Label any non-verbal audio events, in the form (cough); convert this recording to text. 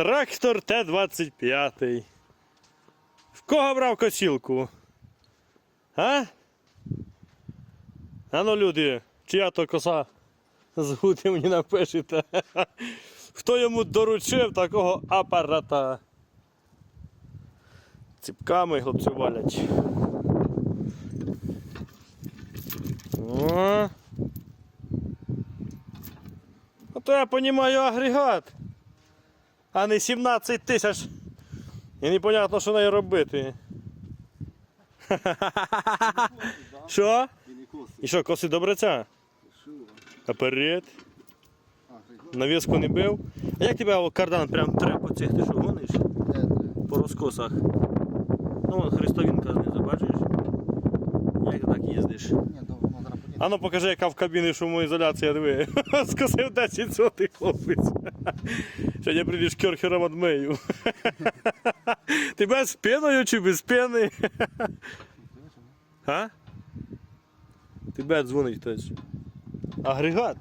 Трактор Т-25. В кого брав косілку? А? А ну, люди, чия то коса? Згути мені напишете. (laughs) Хто йому доручив такого апарата? Ціпками хлопці валять. О. А то я понімаю агрегат. А не 17 тисяч. І непонятно, що нею робити. (laughs) Що? І. Що, коси добре ця? Що? Наперед. Навіску не бив. А як тебе кардан прям тре по цих? Ти що гониш? По розкосах. Ну вон хрестовинка знизу, бачиш? Як так їздиш? А ну покажи, яка в кабіні шумоізоляція, диви. (laughs) Скосив 10 сотих хлопець. Сьогодні прийдеш керхером адмею. (laughs) Ти без пеною чи без пени? (laughs) А? Тебе дзвонить хтось. Агрегат.